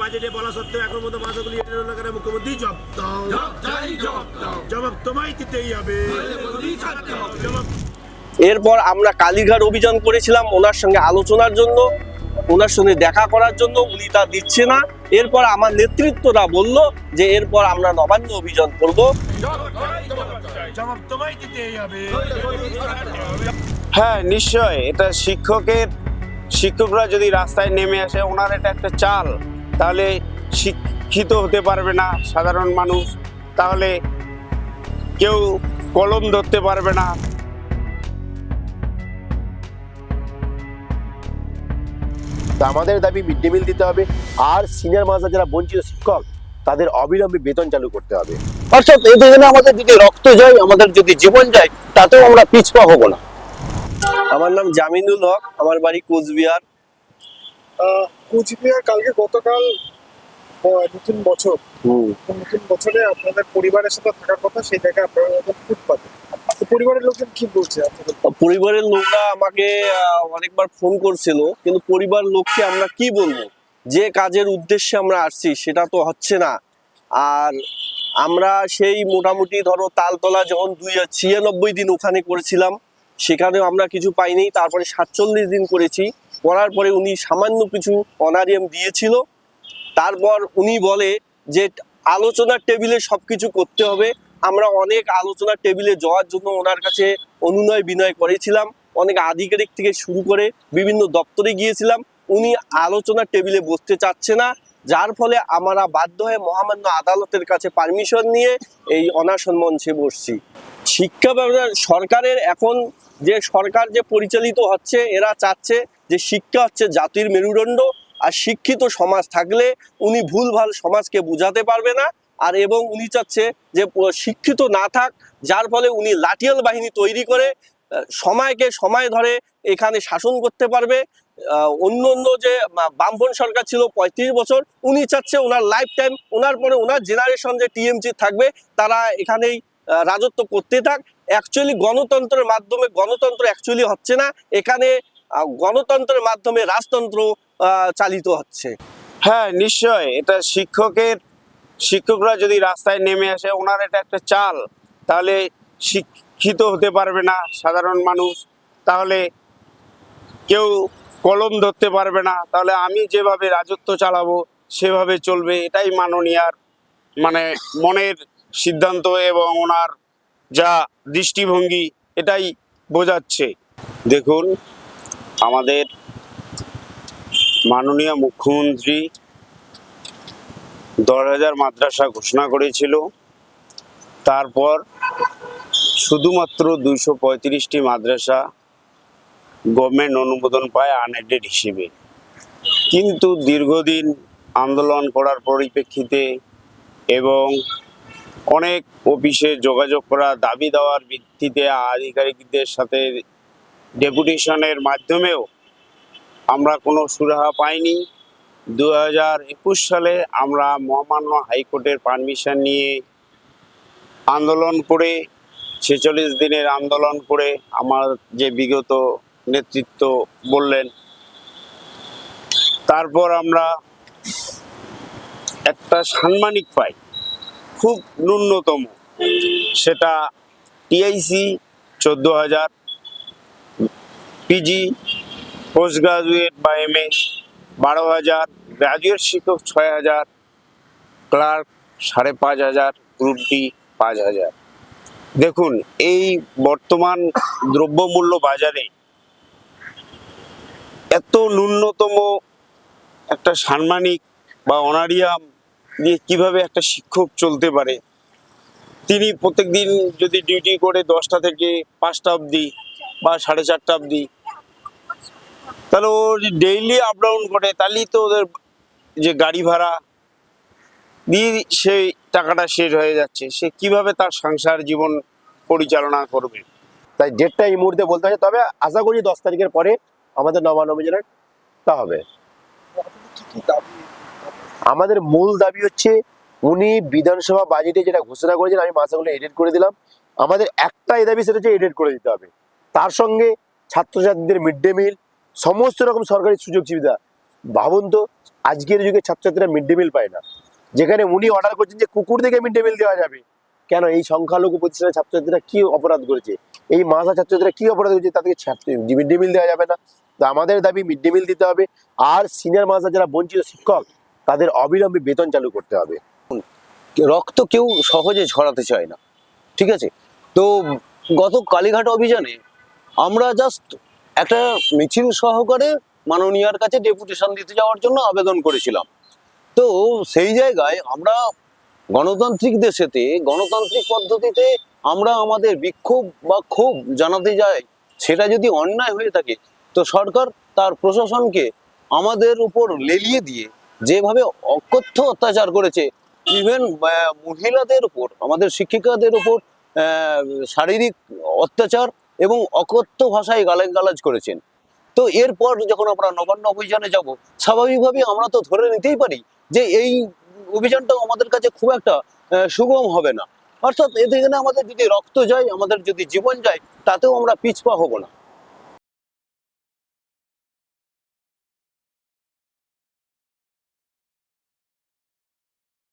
বাজেটে বলা সত্ত্বেও এখন মতো মুখ্যমন্ত্রী দাও। জবাব তোমায় দিতেই হবে। জবাব এরপর আমরা কালীঘাট অভিযান করেছিলাম ওনার সঙ্গে আলোচনার জন্য ওনার সঙ্গে দেখা করার জন্য উনি তা দিচ্ছে না। এরপর আমার নেতৃত্বরা বলল যে এরপর আমরা নবান্ন অভিযান করব। হ্যাঁ নিশ্চয় এটা শিক্ষকের শিক্ষকরা যদি রাস্তায় নেমে আসে ওনার এটা একটা চাল। তাহলে শিক্ষিত হতে পারবে না সাধারণ মানুষ। তাহলে কেউ কলম ধরতে পারবে না। তা আমাদের দাবি মিড ডে মিল দিতে হবে। আর সিনিয়র মাস্টার যারা বঞ্চিত শিক্ষক তাদের অবিলম্বে বেতন চালু করতে হবে। অর্থাৎ এই দুজনে আমাদের যদি রক্ত যায় আমাদের যদি জীবন যায় তাতেও আমরা পিছপা হব না। আমার নাম জামিনুল হক আমার বাড়ি কোচবিহার। কুচবিহার কালকে গতকাল নতুন বছর। নতুন বছরে আপনাদের পরিবারের সাথে থাকার কথা সেই জায়গায় আপনারা তো পরিবারের লোকজন কি বলছে পরিবারের লোকরা আমাকে অনেকবার ফোন করছিল কিন্তু পরিবার লোককে আমরা কি বলব? যে কাজের উদ্দেশ্যে আমরা আসছি সেটা তো হচ্ছে না। আর আমরা সেই মোটামুটি ধরো তালতলা যখন দুই ছিয়ানব্বই দিন ওখানে করেছিলাম সেখানেও আমরা কিছু পাইনি তারপরে সাতচল্লিশ দিন করেছি। করার পরে উনি সামান্য কিছু অনারিয়াম দিয়েছিল। তারপর উনি বলে যে, আলোচনার টেবিলে সবকিছু করতে হবে। আমরা অনেক আলোচনার টেবিলে যাওয়ার জন্য ওনার কাছে অনুনয় বিনয় করেছিলাম। অনেক আধিকারিক থেকে শুরু করে বিভিন্ন দপ্তরে গিয়েছিলাম। উনি আলোচনার টেবিলে বসতে চাচ্ছে না। যার ফলে আমরা বাধ্য হয়ে মহামান্য আদালতের কাছে পারমিশন নিয়ে এই অনাশন মঞ্চে বসছি। শিক্ষা ব্যবস্থা সরকারের এখন যে সরকার যে পরিচালিত হচ্ছে, এরা চাচ্ছে যে শিক্ষা হচ্ছে জাতির মেরুদণ্ড আর শিক্ষিত সমাজ থাকলে উনি ভুলভাল সমাজকে বুঝাতে পারবে না আর এবং উনি চাচ্ছে যে শিক্ষিত না থাক, যার ফলে উনি লাঠিয়াল বাহিনী তৈরি করে সময়কে সময় ধরে এখানে শাসন করতে পারবে। অন্য অন্য যে বা- বামফ্রন্ট সরকার ছিল পঁয়ত্রিশ বছর, উনি চাচ্ছে ওনার লাইফ টাইম ওনার পরে ওনার জেনারেশন যে টিএমসি থাকবে, তারা এখানেই রাজত্ব করতে থাক। অ্যাকচুয়ালি গণতন্ত্রের মাধ্যমে গণতন্ত্র অ্যাকচুয়ালি হচ্ছে না। এখানে গণতন্ত্রের মাধ্যমে রাজতন্ত্র চালিত হচ্ছে। হ্যাঁ নিশ্চয় এটা শিক্ষকের, শিক্ষকরা যদি রাস্তায় নেমে আসে, ওনার এটা একটা চাল। তাহলে শিক্ষিত হতে পারবে না সাধারণ মানুষ। তাহলে কেউ কলম ধরতে পারবে না। তাহলে আমি যেভাবে রাজত্ব চালাবো, সেভাবে চলবে। এটাই মাননীয়ার মানে মনের সিদ্ধান্ত এবং ওনার যা দৃষ্টিভঙ্গি, এটাই বোঝাচ্ছে। দেখুন আমাদের মাননীয় মুখ্যমন্ত্রী দশ হাজার মাদ্রাসা ঘোষণা করেছিল। তারপর শুধুমাত্র দুইশো পঁয়ত্রিশটি মাদ্রাসা গভর্নমেন্ট অনুমোদন পায় আনএডেড হিসেবে। কিন্তু দীর্ঘদিন আন্দোলন করার পরিপ্রেক্ষিতে এবং অনেক অফিসে যোগাযোগ করা দাবি দেওয়ার ভিত্তিতে আধিকারিকদের সাথে ডেপুটেশনের মাধ্যমেও আমরা কোনো সুরাহা পাইনি। দু হাজার একুশ সালে আমরা মহামান্য হাইকোর্টের পারমিশন নিয়ে আন্দোলন করে, ছেচল্লিশ দিনের আন্দোলন করে আমার যে বিগত নেতৃত্ব বললেন, তারপর আমরা একটা সাম্মানিক পাই, খুব ন্যূনতম, সেটা টিআইসি, চোদ্দ হাজার পিজি পোস্ট গ্রাজুয়েট বা এম এ বারো হাজার গ্রাজুয়েট শিক্ষক ছয় হাজার ক্লার্ক সাড়ে পাঁচ হাজার গ্রুপ ডি পাঁচ হাজার। দেখুন, এই বর্তমান দ্রব্যমূল্য বাজারে এত ন্যূনতম একটা সাম্মানিক বা অনারিয়াম দিয়ে কীভাবে একটা শিক্ষক চলতে পারে? তিনি প্রত্যেকদিন যদি ডিউটি করে দশটা থেকে পাঁচটা অবধি বা সাড়ে চারটা অবধি তাহলে ও ডেইলি আপ ডাউন করে তাহলেই তো ওদের যে গাড়ি ভাড়া, দিয়ে সেই টাকাটা শেষ হয়ে যাচ্ছে। সে কীভাবে তার সংসার জীবন পরিচালনা করবে? তাই ডেটটা এই মুহূর্তে বলতে হয় তবে আশা করি দশ তারিখের পরে আমাদের নবান্ন অভিযানের তা হবে। আমাদের মূল দাবি হচ্ছে, উনি বিধানসভা বাজেটে যেটা ঘোষণা করেছেন, আমি মাসাগুলো এডিট করে দিলাম, আমাদের একটাই দাবি সেটা হচ্ছে এডিট করে দিতে হবে। তার সঙ্গে ছাত্রছাত্রীদের মিড ডে মিল সমস্ত রকম সরকারি সুযোগ সুবিধা। ভাবুন তো, আজকের যুগে ছাত্রছাত্রীরা মিড ডে মিল পায় না। যেখানে উনি অর্ডার করছেন যে কুকুর থেকে মিড ডে মিল দেওয়া যাবে। কেন? এই সংখ্যালঘু প্রতিষ্ঠানের ছাত্রছাত্রীরা কি অপরাধ করেছে? এই মাসা ছাত্রছাত্রীরা কি অপরাধ করেছে? তাদেরকে মিড ডে মিল দেওয়া যাবে না। তো আমাদের দাবি মিড ডে মিল দিতে হবে। আর সিনিয়র মাসা যারা বঞ্চিত শিক্ষক, তাদের অবিলম্বে বেতন চালু করতে হবে। রক্ত কেউ সহজে ঝরাতে চায় না। ঠিক আছে? তো গত কালীঘাট অভিযানে আমরা জাস্ট একটা মিছিল সহকারে মাননীয়ার কাছে ডেপুটেশন দিতে যাওয়ার জন্য আবেদন করেছিলাম। তো সেই জায়গায় আমরা গণতান্ত্রিক দেশেতে, গণতান্ত্রিক পদ্ধতিতে আমরা আমাদের বিক্ষোভ বা ক্ষোভ জানাতে যাই, সেটা যদি অন্যায় হয়ে থাকে, তো সরকার তার প্রশাসনকে আমাদের উপর লেলিয়ে দিয়ে যেভাবে অকথ্য অত্যাচার করেছে ইভেন মহিলাদের উপর, আমাদের শিক্ষিকাদের উপর শারীরিক অত্যাচার এবং অকথ্য ভাষায় গালাগালাজ করেছেন। তো এরপর যখন আমরা নবান্ন অভিযানে যাব স্বাভাবিকভাবে আমরা তো ধরে নিতেই পারি যে এই অভিযানটাও আমাদের কাছে খুব একটা সুগম হবে না। অর্থাৎ এদিকে আমাদের যদি রক্ত যায়, আমাদের যদি জীবন যায়, তাতেও আমরা পিছপা হব না।